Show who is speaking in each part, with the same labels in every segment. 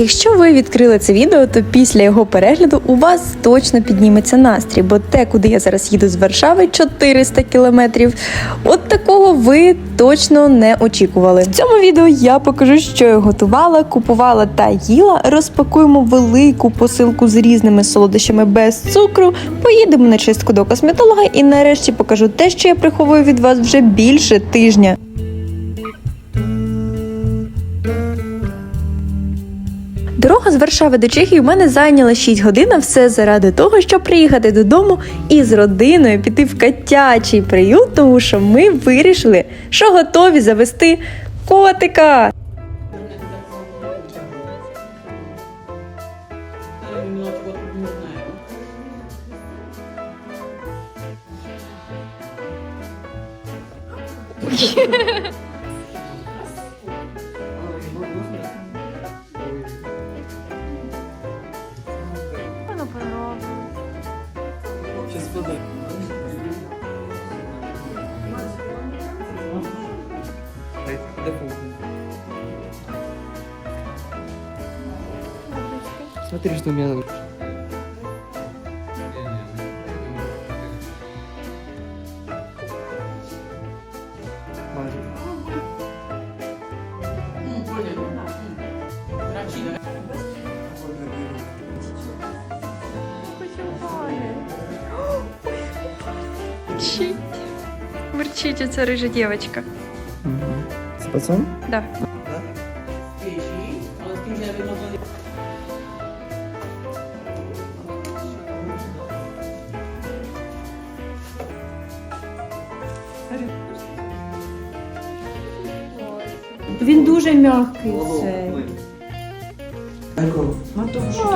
Speaker 1: Якщо ви відкрили це відео, то після його перегляду у вас точно підніметься настрій, бо те, куди я зараз їду з Варшави, 400 кілометрів. От такого ви точно не очікували. В цьому відео я покажу, що я готувала, купувала та їла. Розпакуємо велику посилку з різними солодощами без цукру. Поїдемо на чистку до косметолога і нарешті покажу те, що я приховую від вас вже більше тижня. Дорога з Варшави до Чехії у мене зайняла 6 годин, а все заради того, щоб приїхати додому і з родиною піти в котячий приют, тому що ми вирішили, що готові завести котика. дефолтный.
Speaker 2: Смотри, что у меня на
Speaker 1: Мурчить. Мурчить, это рыжая
Speaker 2: девочка. Mm-hmm. Пацан?
Speaker 1: Да.
Speaker 3: Він дуже м'який цей. А то що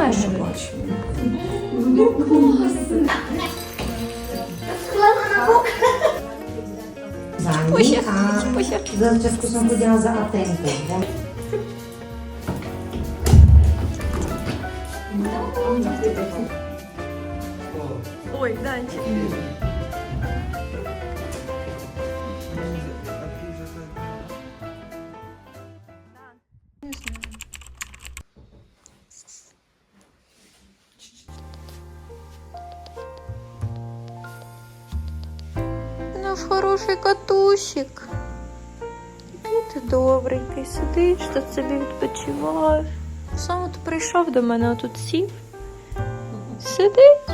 Speaker 3: brincar.
Speaker 1: Puxa,
Speaker 3: tá. puxa.
Speaker 4: Durante a discussão podíamos usar a tempo.
Speaker 1: Né? Então, Oi, Dante. Катусик. Який ти добренький, сидиш тут собі відпочиваєш. Сам от прийшов до мене, а тут сів. Сидить.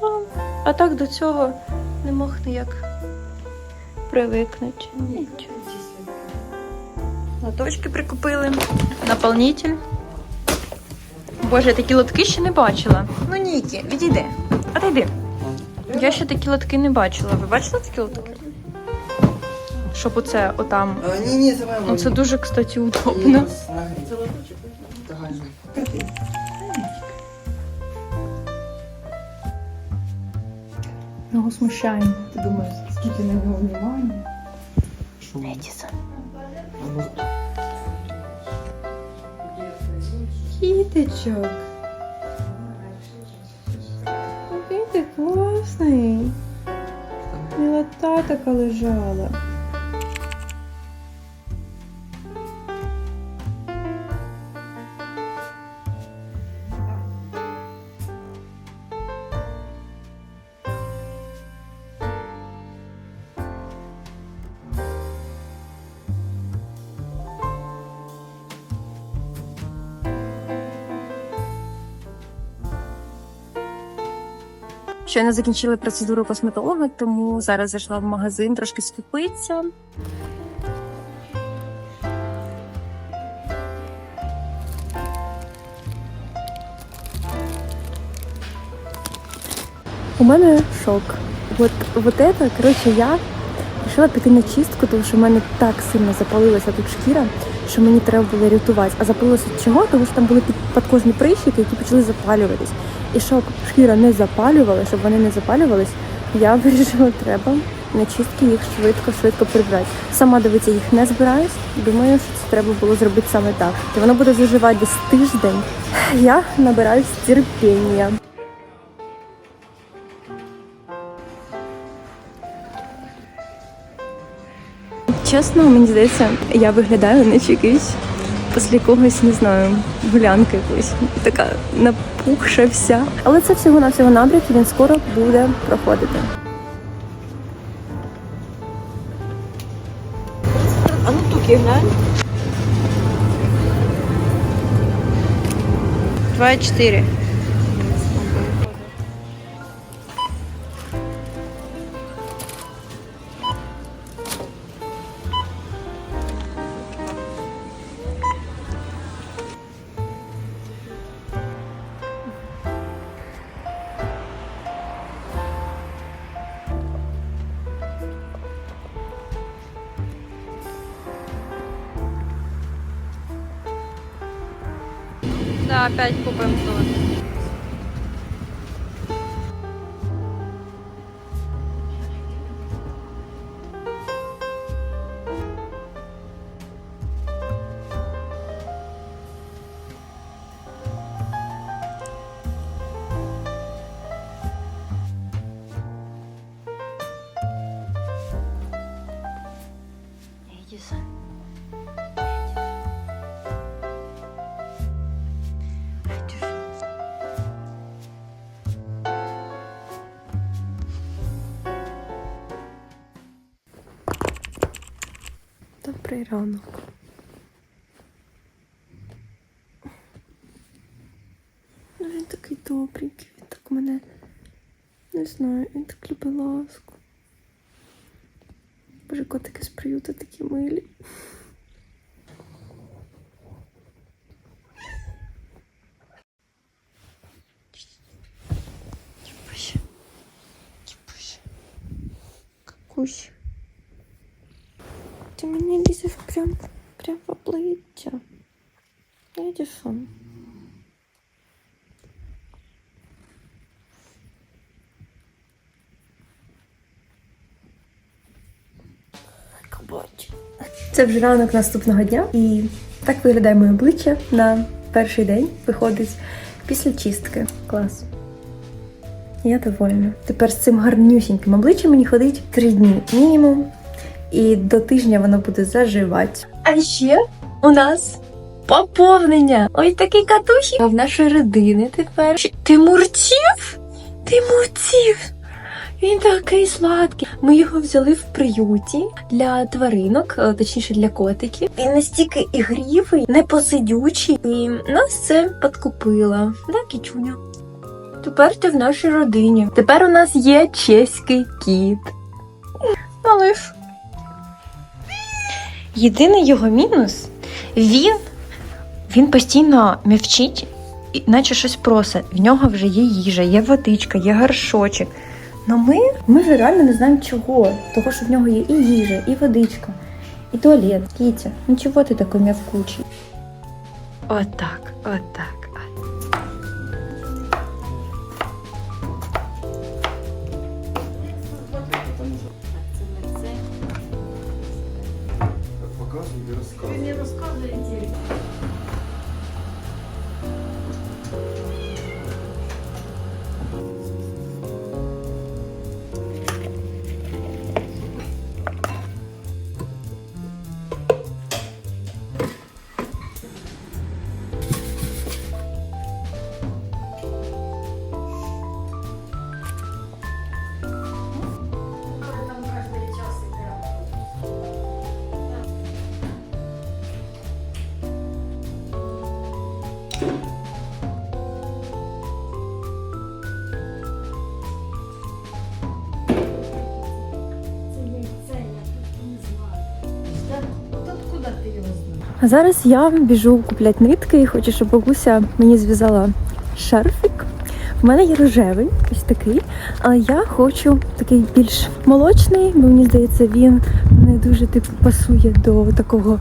Speaker 1: Сам. А так до цього не мог ніяк привикнути. Нічого. Лоточки прикупили. Наповнитель. Боже, я такі лотки ще не бачила. Ну, Нікі, відійди. Отойди. Я ще такі лотки не бачила. Ви бачили такі лотки? Щоб оце отам.
Speaker 2: Не, не, давай.
Speaker 1: Ну це дуже, кстати, удобно. Його смущаємо.
Speaker 3: Ти думаєш, скільки на нього внимання?
Speaker 1: Едісон. Кіточок. Який ти класний. Мілота така лежала. Щойно закінчили процедуру косметолога, тому зараз зайшла в магазин трошки скупитися. У мене шок. От, от это, коротше, я вирішила піти на чистку, тому що в мене так сильно запалилася тут шкіра, що мені треба було рятувати. А запалилося чого? Тому що там були під, підкожні прищики, які почали запалюватись. І щоб шкіра не запалювала, щоб вони не запалювались, я вирішила, треба на чистки їх швидко-швидко прибрати. Сама дивитися їх не збираюсь. Думаю, що це треба було зробити саме так. І воно буде заживати десь тиждень. Я набираюсь терпіння. Чесно, мені здається, я виглядаю не якийсь після когось, не знаю, гулянки якоїсь. Така напухша вся. Але це всього на всього набряк, він скоро буде проходити.
Speaker 3: А ну тут туки глянь.
Speaker 1: 2,4. Опять купимо сон. Добрий ранок. Ну, він такий добренький, він так мене не знаю, він так любить ласку. Боже, котики з приюта такі милі. Ебать. Ебать. Какусь. Ти мені лізеш прям, прям в обличчя. Видиш он? Кабач. Це вже ранок наступного дня, і так виглядає моє обличчя на перший день. Виходить після чистки. Клас. Я довольна. Тепер з цим гарнюсіньким обличчям мені ходить три дні мінімум і до тижня воно буде заживати. А ще у нас поповнення. Ось такий катухі. А в нашої родини тепер Тимурців? Тимурців. Він такий сладкий. Ми його взяли в приюті для тваринок, е, точніше для котиків. Він настільки ігрівий, непосидючий, і нас це подкупило. Да, кічуня? Тепер ти в нашій родині. Тепер у нас є чеський кіт. Малиш. Єдиний його мінус він, він постійно мівчить, наче щось просить. В нього вже є їжа, є водичка, є горшочок. Но ми, ми вже реально не знаємо чого. Того, що в нього є і їжа, і водичка, і туалет. Кітя, ну чого ти такий м'явкучий? Отак, отак. А зараз я біжу купляти нитки і хочу, щоб бабуся мені зв'язала шарфік. У мене є рожевий, ось такий, але я хочу такий більш молочний, бо мені здається, він не дуже типу пасує до такого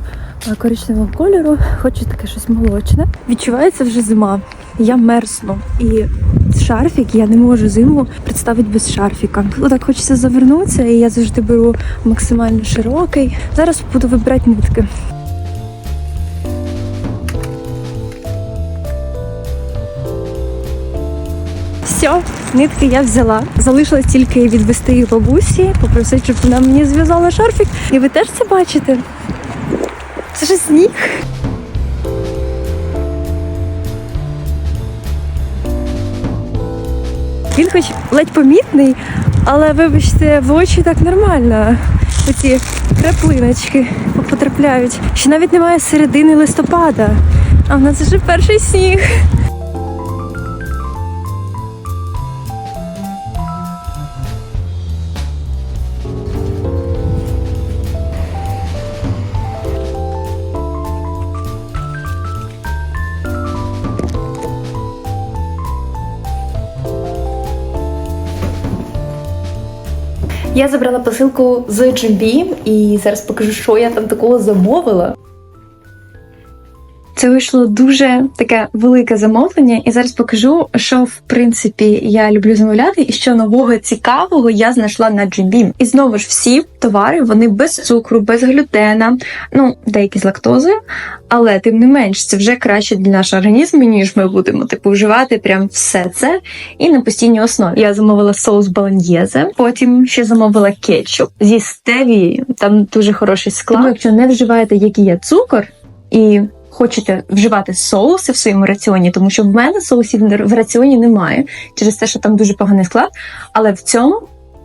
Speaker 1: коричневого кольору. Хочу таке щось молочне. Відчувається вже зима. Я мерзну. І шарфік я не можу зиму представити без шарфіка. Отак хочеться завернутися, і я завжди беру максимально широкий. Зараз буду вибирати нитки. Все, нитки я взяла. Залишилось тільки відвести їх бабусі, попросити, щоб вона мені зв'язала шарфік. І ви теж це бачите. Це ж сніг. Він хоч ледь помітний, але вибачте, в очі так нормально. Оці краплиночки потрапляють. Ще навіть немає середини листопада, а в нас вже перший сніг. Я забрала посилку з Джимбі і зараз покажу, що я там такого замовила. Це вийшло дуже таке велике замовлення, і зараз покажу, що в принципі я люблю замовляти, і що нового цікавого я знайшла на Джимбі. І знову ж всі товари вони без цукру, без глютена, ну деякі з лактозою, але тим не менш це вже краще для нашого організму, ніж ми будемо типу вживати прям все це і на постійній основі. Я замовила соус баланьєзе, потім ще замовила кетчуп зі стевією. Там дуже хороший склад. Тому, якщо не вживаєте, який є цукор і хочете вживати соуси в своєму раціоні, тому що в мене соусів в раціоні немає через те, що там дуже поганий склад, але в цьому.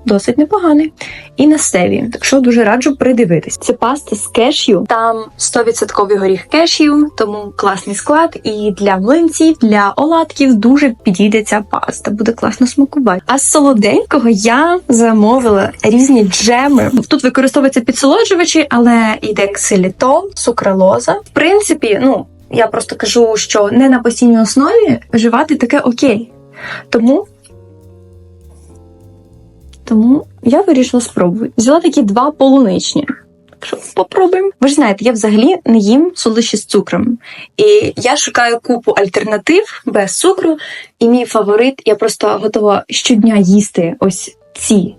Speaker 1: Досить непоганий. І на стеві. Так що дуже раджу придивитись. Це паста з кешю. Там 100% горіх кешю, тому класний склад. І для млинців, для оладків дуже підійде ця паста. Буде класно смакувати. А з солоденького я замовила різні джеми. Тут використовуються підсолоджувачі, але йде ксилітол, сукралоза. В принципі, ну я просто кажу, що не на постійній основі вживати таке окей. Тому тому я вирішила спробувати. Взяла такі два полуничні. Попробуємо. Ви ж знаєте, я взагалі не їм солодощі з цукром. І я шукаю купу альтернатив без цукру. І мій фаворит, я просто готова щодня їсти ось ці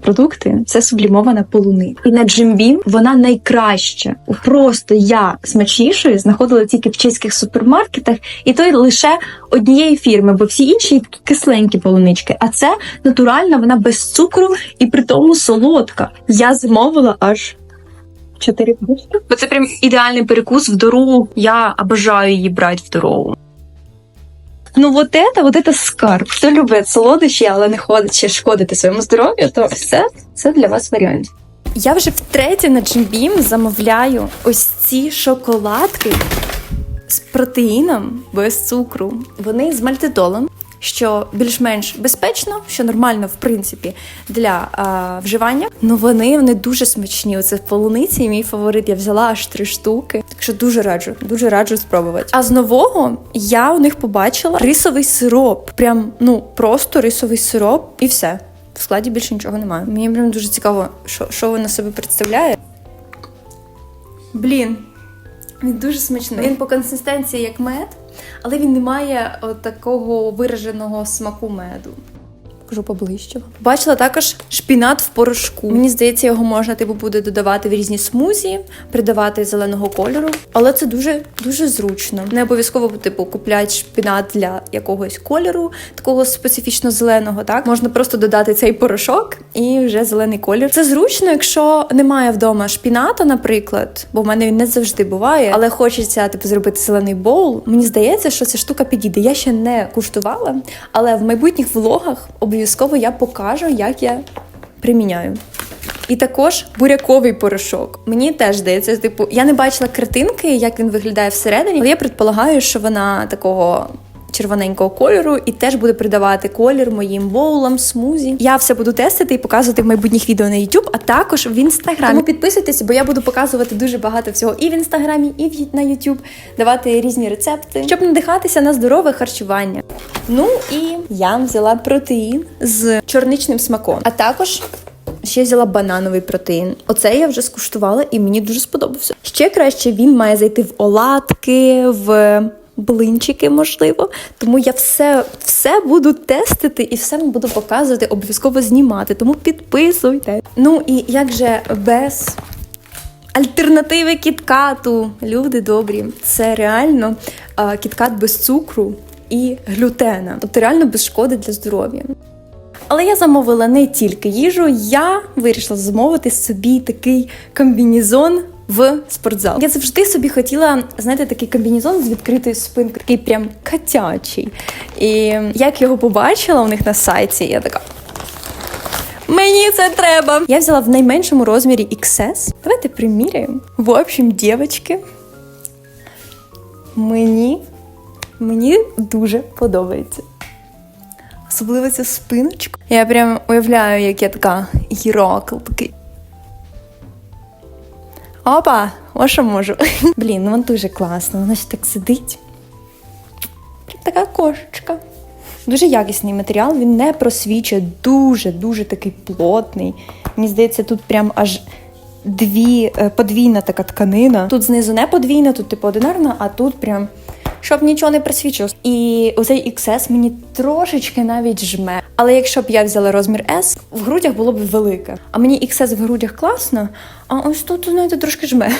Speaker 1: продукти. Це сублімована полуниця. І на джимбі вона найкраща. Просто я смачнішою знаходила тільки в чеських супермаркетах, і то лише однієї фірми, бо всі інші кисленькі полунички. А це натуральна, вона без цукру і при тому солодка. Я замовила аж. Чотири. Бо це прям ідеальний перекус в дорогу. Я обожаю її брати в дорогу. Ну, вот это, вот это скарб. Хто любить солодощі, але не хоче шкодити своєму здоров'ю, то все це для вас варіант. Я вже втретє на Джимбім замовляю ось ці шоколадки з протеїном без цукру. Вони з мальтитолом, що більш-менш безпечно, що нормально, в принципі, для а, вживання. Ну вони, вони дуже смачні. Оце полуниці, мій фаворит. Я взяла аж три штуки. Так що дуже раджу, дуже раджу спробувати. А з нового я у них побачила рисовий сироп. Прям ну просто рисовий сироп, і все. В складі більше нічого немає. Мені прям дуже цікаво, що, що вона себе представляє. Блін, він дуже смачний. Він по консистенції як мед, але він не має такого вираженого смаку меду. Покажу поближче. Бачила також шпінат в порошку. Мені здається, його можна типу буде додавати в різні смузі, придавати зеленого кольору. Але це дуже дуже зручно. Не обов'язково типу купляти шпінат для якогось кольору, такого специфічно зеленого. Так можна просто додати цей порошок і вже зелений колір. Це зручно, якщо немає вдома шпіната, наприклад, бо в мене він не завжди буває, але хочеться типу зробити зелений боул. Мені здається, що ця штука підійде. Я ще не куштувала, але в майбутніх влогах обов'язково я покажу, як я приміняю. І також буряковий порошок. Мені теж здається, типу, я не бачила картинки, як він виглядає всередині, але я предполагаю, що вона такого. Червоненького кольору і теж буде придавати колір моїм боулам, смузі. Я все буду тестити і показувати в майбутніх відео на YouTube, а також в інстаграмі. Тому підписуйтесь, бо я буду показувати дуже багато всього і в інстаграмі, і на YouTube, давати різні рецепти, щоб надихатися на здорове харчування. Ну і я взяла протеїн з чорничним смаком, а також Ще взяла банановий протеїн. Оце я вже скуштувала і мені дуже сподобався. Ще краще він має зайти в оладки, в блинчики, можливо. Тому я все, все буду тестити і все буду показувати, обов'язково знімати. Тому підписуйте. Ну і як же без. Альтернативи кіткату, люди добрі, це реально а, кіткат без цукру і глютена, тобто реально без шкоди для здоров'я. Але я замовила не тільки їжу, я вирішила замовити собі такий комбінезон в спортзал. Я завжди собі хотіла, знаєте, такий комбінезон з відкритою спинкою, такий прям котячий. І як його побачила у них на сайті, я така. Мені це треба. Я взяла в найменшому розмірі XS. Давайте приміряємо. В общем, дівчатки, мені, мені дуже подобається. Особливо ця спиночка. Я прям уявляю, як я така Геракл такий. Опа, ось що можу. Блін, ну вона дуже класно. Вона ще так сидить. Така кошечка. Дуже якісний матеріал, він не просвічує, дуже-дуже такий плотний. Мені здається, тут прям аж дві, е, подвійна така тканина. Тут знизу не подвійна, тут типу одинарна, а тут прям. Щоб нічого не присвічилось. І оцей XS мені трошечки навіть жме. Але якщо б я взяла розмір S, в грудях було б велике. А мені XS в грудях класно, а ось тут, знаєте, трошки жме.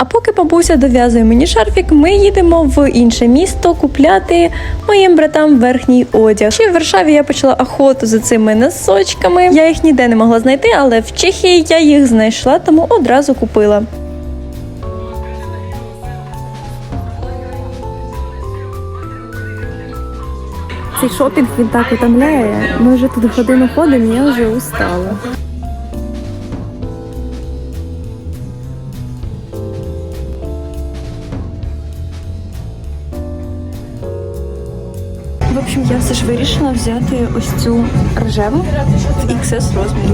Speaker 1: А поки бабуся дов'язує мені шарфік, ми їдемо в інше місто купляти моїм братам верхній одяг. Ще в Варшаві я почала охоту за цими носочками. Я їх ніде не могла знайти, але в Чехії я їх знайшла, тому одразу купила. Цей шопінг він так утомляє. Ми вже тут годину ходимо, я вже устала. В общем, я все ж вирішила взяти ось цю рожеву в XS розмірі.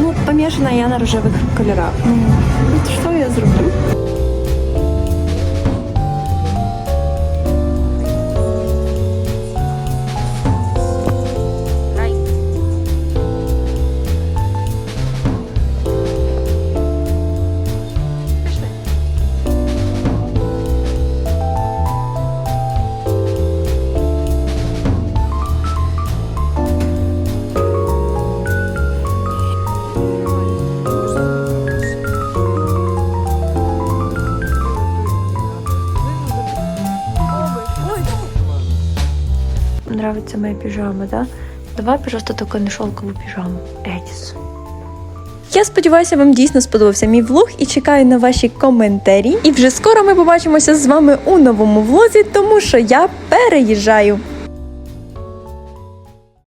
Speaker 1: Ну, помішана я на рожевих кольорах. Ну, що я зроблю? Нравится моя пижама, да? Давай, пожалуйста, только не піжаму. Едіс. Я сподіваюся, вам дійсно сподобався мій влог і чекаю на ваші коментарі. І вже скоро ми побачимося з вами у новому влозі, тому що я переїжджаю.